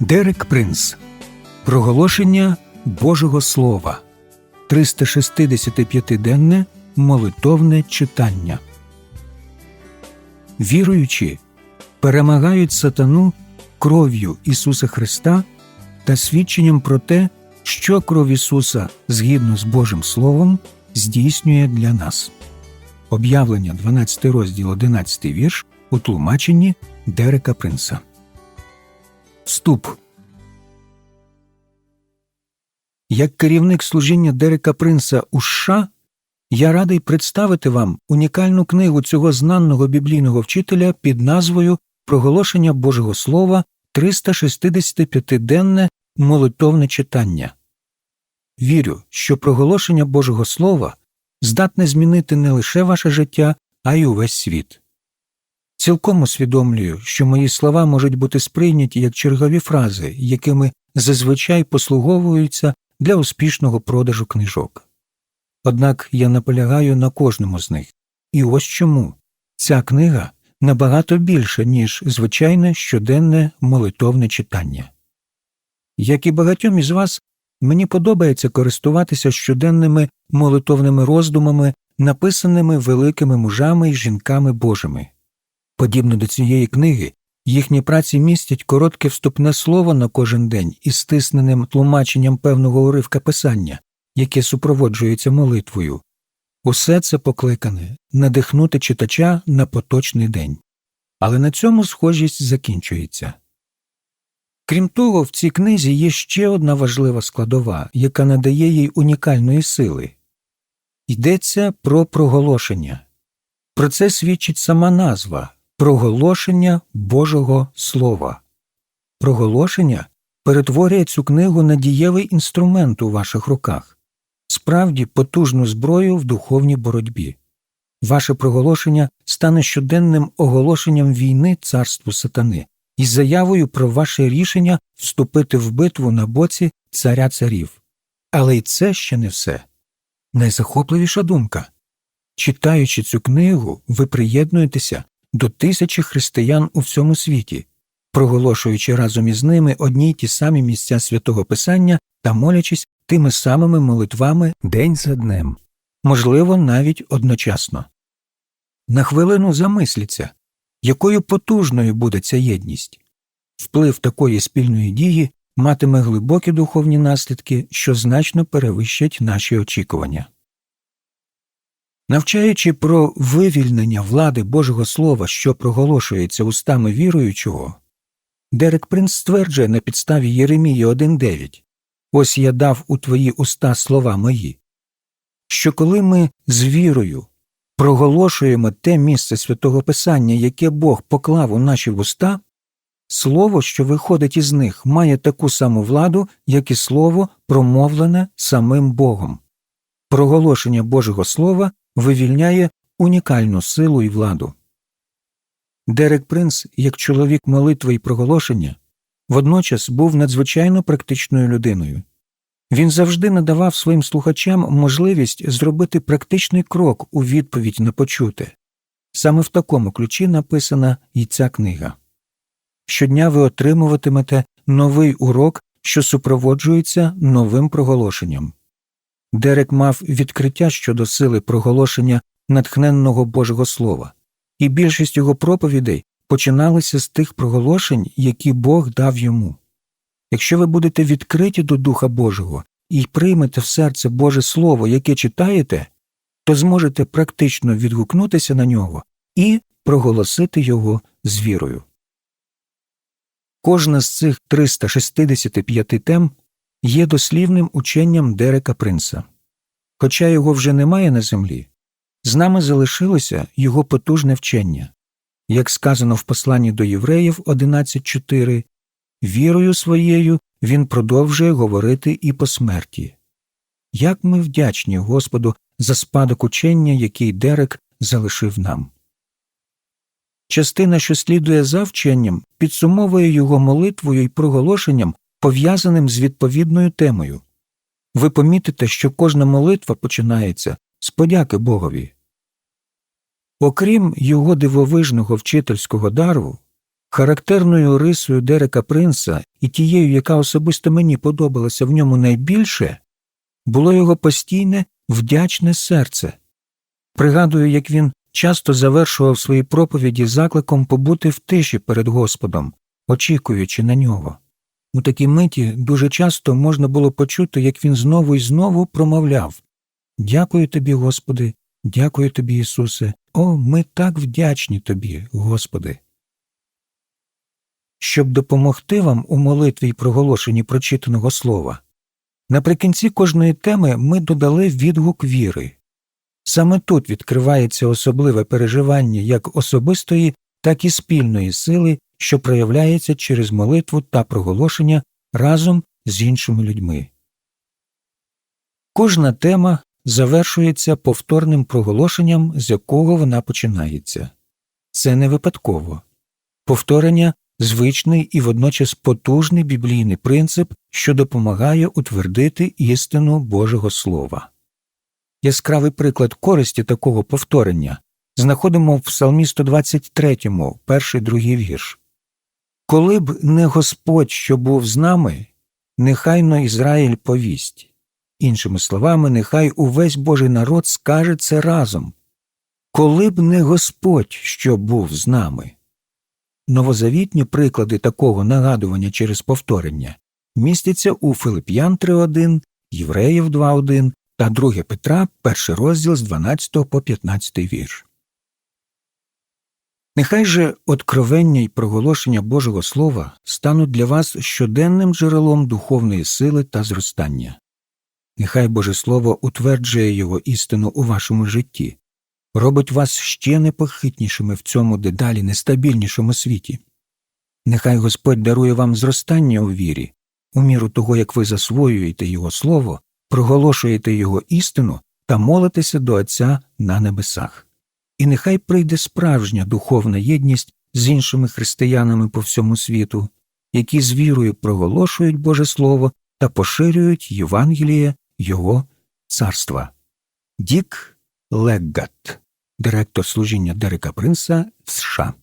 Дерек Принц Проголошення Божого Слова 365-денне молитовне читання. Віруючі перемагають сатану кров'ю Ісуса Христа та свідченням про те, що кров Ісуса згідно з Божим Словом здійснює для нас. Об'явлення 12 розділ 11 вірш у тлумаченні Дерека Принца. Вступ Як керівник служіння Дерека Принца у США, я радий представити вам унікальну книгу цього знаного біблійного вчителя під назвою Проголошення Божого Слова 365-денне молитовне читання. Вірю, що проголошення Божого Слова здатне змінити не лише ваше життя, а й увесь світ. Цілком усвідомлюю, що мої слова можуть бути сприйняті як чергові фрази, якими зазвичай послуговуються для успішного продажу книжок. Однак я наполягаю на кожному з них. І ось чому ця книга набагато більша, ніж звичайне щоденне молитовне читання. Як і багатьом із вас, мені подобається користуватися щоденними молитовними роздумами, написаними великими мужами і жінками Божими. Подібно до цієї книги, їхні праці містять коротке вступне слово на кожен день із стисненим тлумаченням певного уривка писання, яке супроводжується молитвою. Усе це покликане надихнути читача на поточний день. Але на цьому схожість закінчується. Крім того, в цій книзі є ще одна важлива складова, яка надає їй унікальної сили йдеться про проголошення. Про це свідчить сама назва Проголошення Божого Слова. Проголошення перетворює цю книгу на дієвий інструмент у ваших руках, справді потужну зброю в духовній боротьбі. Ваше проголошення стане щоденним оголошенням війни царству сатани із заявою про ваше рішення вступити в битву на боці царя царів. Але й це ще не все. Найзахопливіша думка читаючи цю книгу, ви приєднуєтеся до тисячі християн у всьому світі, проголошуючи разом із ними одні й ті самі місця святого Писання та молячись тими самими молитвами день за днем, можливо, навіть одночасно. На хвилину замисліться, якою потужною буде ця єдність. Вплив такої спільної дії матиме глибокі духовні наслідки, що значно перевищать наші очікування. Навчаючи про вивільнення влади Божого Слова, що проголошується устами віруючого, Дерек Принц стверджує на підставі Єремії 1.9 Ось я дав у твої уста слова мої, що коли ми з вірою проголошуємо те місце святого Писання, яке Бог поклав у наші вуста, слово, що виходить із них, має таку саму владу, як і слово, промовлене самим Богом. Проголошення Божого Слова вивільняє унікальну силу і владу. Дерек Принц, як чоловік молитви і проголошення, водночас був надзвичайно практичною людиною. Він завжди надавав своїм слухачам можливість зробити практичний крок у відповідь на почуте. Саме в такому ключі написана і ця книга. Щодня ви отримуватимете новий урок, що супроводжується новим проголошенням. Дерек мав відкриття щодо сили проголошення натхненного Божого Слова, і більшість його проповідей починалися з тих проголошень, які Бог дав йому. Якщо ви будете відкриті до Духа Божого і приймете в серце Боже Слово, яке читаєте, то зможете практично відгукнутися на нього і проголосити його з вірою. Кожна з цих 365 тем є дослівним ученням Дерека Принца. Хоча його вже немає на землі, з нами залишилося його потужне вчення. Як сказано в посланні до євреїв 11.4, вірою своєю він продовжує говорити і по смерті. Як ми вдячні Господу за спадок учення, який Дерек залишив нам. Частина, що слідує за вченням, підсумовує його молитвою і проголошенням, пов'язаним з відповідною темою. Ви помітите, що кожна молитва починається з подяки Богові. Окрім його дивовижного вчительського дару, Характерною рисою Дерека Принса і тією, яка особисто мені подобалася в ньому найбільше, було його постійне вдячне серце. Пригадую, як він часто завершував свої проповіді закликом побути в тиші перед Господом, очікуючи на нього. У такій миті дуже часто можна було почути, як він знову і знову промовляв Дякую тобі, Господи, дякую тобі, Ісусе, о, ми так вдячні тобі, Господи. Щоб допомогти вам у молитві й проголошенні прочитаного слова, наприкінці кожної теми ми додали відгук віри. Саме тут відкривається особливе переживання як особистої, так і спільної сили, що проявляється через молитву та проголошення разом з іншими людьми. Кожна тема завершується повторним проголошенням, з якого вона починається. Це не випадково. Повторення звичний і водночас потужний біблійний принцип, що допомагає утвердити істину Божого Слова. Яскравий приклад користі такого повторення знаходимо в Псалмі 123, перший другий вірш. Коли б не Господь, що був з нами, нехайно Ізраїль повість. Іншими словами, нехай увесь Божий народ скаже це разом. Коли б не Господь, що був з нами. Новозавітні приклади такого нагадування через повторення містяться у Филип'ян 3.1, Євреїв 2.1 та 2 Петра, перший розділ з 12 по 15 вірш. Нехай же откровення й проголошення Божого Слова стануть для вас щоденним джерелом духовної сили та зростання. Нехай Боже Слово утверджує його істину у вашому житті, робить вас ще непохитнішими в цьому дедалі нестабільнішому світі. Нехай Господь дарує вам зростання у вірі, у міру того, як ви засвоюєте Його Слово, проголошуєте Його істину та молитеся до Отця на небесах. І нехай прийде справжня духовна єдність з іншими християнами по всьому світу, які з вірою проголошують Боже Слово та поширюють Євангеліє Його царства. Дік Леггат, директор служіння Дерека Принса в США.